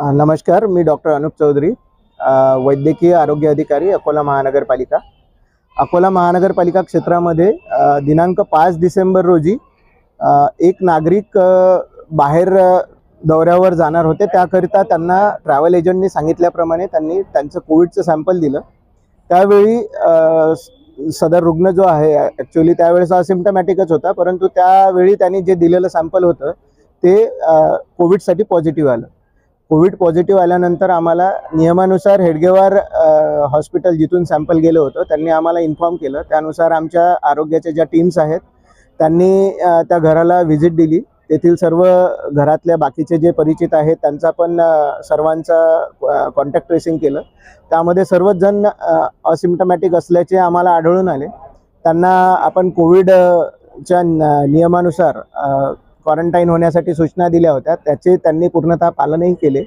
नमस्कार मी डॉक्टर अनुप चौधरी वैद्यकीय आरोग्य अधिकारी अकोला महानगरपालिका. अकोला महानगरपालिका क्षेत्रामध्ये दिनांक पाच डिसेंबर रोजी एक नागरिक बाहेर दौऱ्यावर जाणार होते. त्याकरिता त्यांना ट्रॅव्हल एजंटनी सांगितल्याप्रमाणे त्यांनी त्यांचं कोविडचं सॅम्पल दिलं. त्यावेळी सदर रुग्ण जो आहे ॲक्च्युली त्यावेळेस असिम्टमॅटिकच होता परंतु त्यावेळी त्यांनी जे दिलेलं सॅम्पल होतं ते कोविडसाठी पॉझिटिव्ह आलं. कोविड पॉझिटिव्ह आल्यानंतर आम्हाला नियमानुसार हेडगेवार हॉस्पिटल जिथून सॅम्पल गेलं होतं त्यांनी आम्हाला इन्फॉर्म केलं. त्यानुसार आमच्या आरोग्याच्या ज्या टीम्स आहेत त्यांनी त्या घराला व्हिजिट दिली. तेथील सर्व घरातल्या बाकीचे जे परिचित आहेत त्यांचा पण अ, सर्वांचा कॉन्टॅक्ट ट्रेसिंग केलं. त्यामध्ये सर्वच जण असिम्टमॅटिक असल्याचे आम्हाला आढळून आले. त्यांना आपण कोविडच्या न- नियमानुसार क्वारंटाईन होण्यासाठी सूचना दिल्या होत्या. त्याचे त्यांनी पूर्णतः पालनही केले.